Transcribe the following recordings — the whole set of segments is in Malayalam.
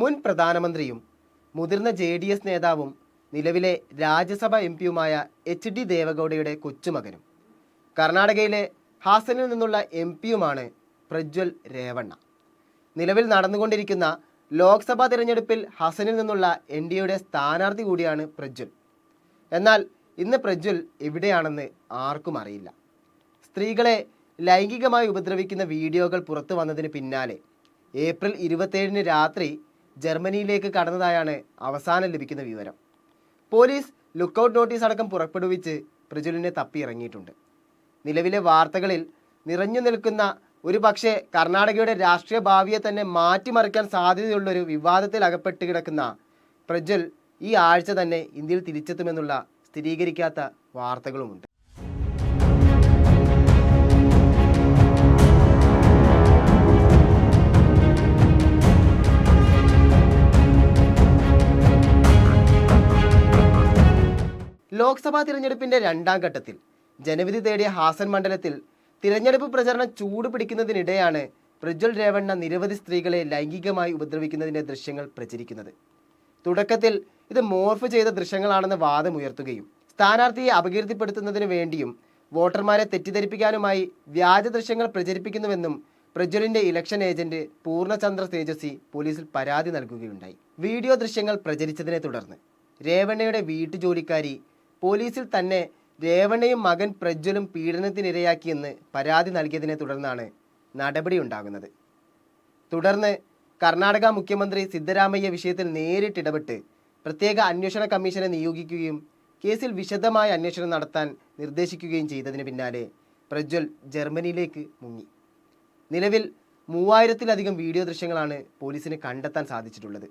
മുൻ പ്രധാനമന്ത്രിയും മുതിർന്ന ജെ ഡി എസ് നേതാവും നിലവിലെ Rajya Sabha M H D ദേവഗൌഡയുടെ കൊച്ചുമകനും. കർണാടകയിലെ ഹാസനിൽ നിന്നുള്ള എം പിയുമാണ് പ്രജ്വൽ രേവണ്ണ. നിലവിൽ നടന്നുകൊണ്ടിരിക്കുന്ന ലോക്സഭാ തിരഞ്ഞെടുപ്പിൽ ഹസനിൽ നിന്നുള്ള എൻ ഡി എയുടെ സ്ഥാനാർത്ഥി കൂടിയാണ് പ്രജ്വൽ. എന്നാൽ ഇന്ന് പ്രജ്വൽ എവിടെയാണെന്ന് ആർക്കും അറിയില്ല. സ്ത്രീകളെ ലൈംഗികമായി ഉപദ്രവിക്കുന്ന വീഡിയോകൾ പുറത്തു വന്നതിന് പിന്നാലെ ഏപ്രിൽ ഇരുപത്തേഴിന് രാത്രി ജർമ്മനിയിലേക്ക് കടന്നതായാണ് അവസാനം ലഭിക്കുന്ന വിവരം. പോലീസ് ലുക്കൌട്ട് നോട്ടീസ് അടക്കം പുറപ്പെടുവിച്ച് പ്രജുലിനെ തപ്പിയിറങ്ങിയിട്ടുണ്ട്. നിലവിലെ വാർത്തകളിൽ നിറഞ്ഞു നിൽക്കുന്ന ഒരു പക്ഷേ കർണാടകയുടെ രാഷ്ട്രീയ ഭാവിയെ തന്നെ മാറ്റിമറിക്കാൻ സാധ്യതയുള്ളൊരു വിവാദത്തിൽ അകപ്പെട്ട് കിടക്കുന്ന പ്രജ്വൽ ഈ ആഴ്ച തന്നെ ഇന്ത്യയിൽ തിരിച്ചെത്തുമെന്നുള്ള സ്ഥിരീകരിക്കാത്ത വാർത്തകളുമുണ്ട്. ലോക്സഭാ തിരഞ്ഞെടുപ്പിന്റെ രണ്ടാം ഘട്ടത്തിൽ ജനവിധി തേടിയ ഹാസൻ മണ്ഡലത്തിൽ തിരഞ്ഞെടുപ്പ് പ്രചരണം ചൂട് പിടിക്കുന്നതിനിടെയാണ് പ്രജ്വൽ രേവണ്ണ നിരവധി സ്ത്രീകളെ ലൈംഗികമായി ഉപദ്രവിക്കുന്നതിന്റെ ദൃശ്യങ്ങൾ പ്രചരിക്കുന്നത്. തുടക്കത്തിൽ ഇത് മോർഫ് ചെയ്ത ദൃശ്യങ്ങളാണെന്ന് വാദമുയർത്തുകയും സ്ഥാനാർത്ഥിയെ അപകീർത്തിപ്പെടുത്തുന്നതിന് വേണ്ടിയും വോട്ടർമാരെ തെറ്റിദ്ധരിപ്പിക്കാനുമായി വ്യാജ ദൃശ്യങ്ങൾ പ്രചരിപ്പിക്കുന്നുവെന്നും പ്രജ്വലിന്റെ ഇലക്ഷൻ ഏജന്റ് പൂർണചന്ദ്ര തേജസ്വി പോലീസിൽ പരാതി നൽകുകയുണ്ടായി. വീഡിയോ ദൃശ്യങ്ങൾ പ്രചരിച്ചതിനെ തുടർന്ന് രേവണ്ണയുടെ വീട്ടുജോലിക്കാരി പോലീസിൽ തന്നെ രേവണയും മകൻ പ്രജ്വലും പീഡനത്തിനിരയാക്കിയെന്ന് പരാതി നൽകിയതിനെ തുടർന്നാണ് നടപടിയുണ്ടാകുന്നത്. തുടർന്ന് കർണാടക മുഖ്യമന്ത്രി സിദ്ധരാമയ്യ വിഷയത്തിൽ നേരിട്ടിടപെട്ട് പ്രത്യേക അന്വേഷണ കമ്മീഷനെ നിയോഗിക്കുകയും കേസിൽ വിശദമായ അന്വേഷണം നടത്താൻ നിർദ്ദേശിക്കുകയും ചെയ്തതിന് പിന്നാലെ പ്രജ്വൽ ജർമ്മനിയിലേക്ക് മുങ്ങി. നിലവിൽ മൂവായിരത്തിലധികം വീഡിയോ ദൃശ്യങ്ങളാണ് പോലീസിന് കണ്ടെത്താൻ സാധിച്ചിട്ടുള്ളത്.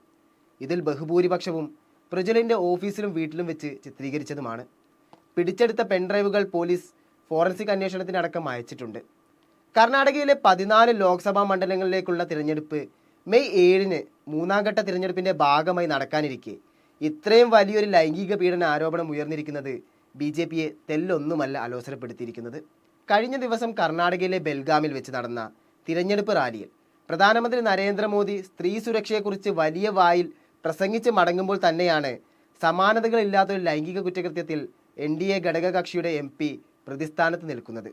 ഇതിൽ ബഹുഭൂരിപക്ഷവും പ്രജ്വലിന്റെ ഓഫീസിലും വീട്ടിലും വെച്ച് ചിത്രീകരിച്ചതുമാണ്. പിടിച്ചെടുത്ത പെൻഡ്രൈവുകൾ പോലീസ് ഫോറൻസിക് അന്വേഷണത്തിനടക്കം അയച്ചിട്ടുണ്ട്. കർണാടകയിലെ പതിനാല് ലോക്സഭാ മണ്ഡലങ്ങളിലേക്കുള്ള തിരഞ്ഞെടുപ്പ് മെയ് ഏഴിന് മൂന്നാം ഘട്ട തിരഞ്ഞെടുപ്പിന്റെ ഭാഗമായി നടക്കാനിരിക്കെ. ഇത്രയും വലിയൊരു ലൈംഗിക പീഡന ആരോപണം ഉയർന്നിരിക്കുന്നത് ബി ജെ പിയെ തെല്ലൊന്നുമല്ല അലോസരപ്പെടുത്തിയിരിക്കുന്നത്. കഴിഞ്ഞ ദിവസം കർണാടകയിലെ ബെൽഗാമിൽ വെച്ച് നടന്ന തിരഞ്ഞെടുപ്പ് റാലിയിൽ പ്രധാനമന്ത്രി നരേന്ദ്രമോദി സ്ത്രീ സുരക്ഷയെക്കുറിച്ച് വലിയ വായിൽ പ്രസംഗിച്ച് മടങ്ങുമ്പോൾ തന്നെയാണ് സമാനതകളില്ലാത്തൊരു ലൈംഗിക കുറ്റകൃത്യത്തിൽ എൻ ഡി എ ഘടകകക്ഷിയുടെ എം പി പ്രതിസ്ഥാനത്ത് നിൽക്കുന്നത്.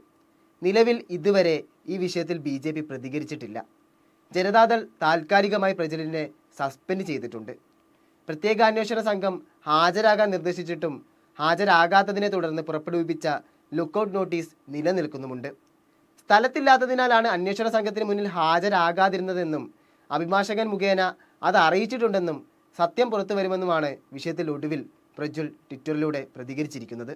നിലവിൽ ഇതുവരെ ഈ വിഷയത്തിൽ ബി ജെ പി പ്രതികരിച്ചിട്ടില്ല. ജനതാദൾ താൽക്കാലികമായി പ്രജലിനെ സസ്പെൻഡ് ചെയ്തിട്ടുണ്ട്. പ്രത്യേക അന്വേഷണ സംഘം ഹാജരാകാൻ നിർദ്ദേശിച്ചിട്ടും ഹാജരാകാത്തതിനെ തുടർന്ന് പുറപ്പെടുവിപ്പിച്ച ലുക്കൌട്ട് നോട്ടീസ് നിലനിൽക്കുന്നുമുണ്ട്. സ്ഥലത്തില്ലാത്തതിനാലാണ് അന്വേഷണ സംഘത്തിന് മുന്നിൽ ഹാജരാകാതിരുന്നതെന്നും അഭിഭാഷകൻ മുഖേന അത് അറിയിച്ചിട്ടുണ്ടെന്നും സത്യം പുറത്തു വരുമെന്നുമാണ് വിഷയത്തിൽ ഒടുവിൽ പ്രജ്വൽ ട്വിറ്ററിലൂടെ പ്രതികരിച്ചിരിക്കുന്നത്.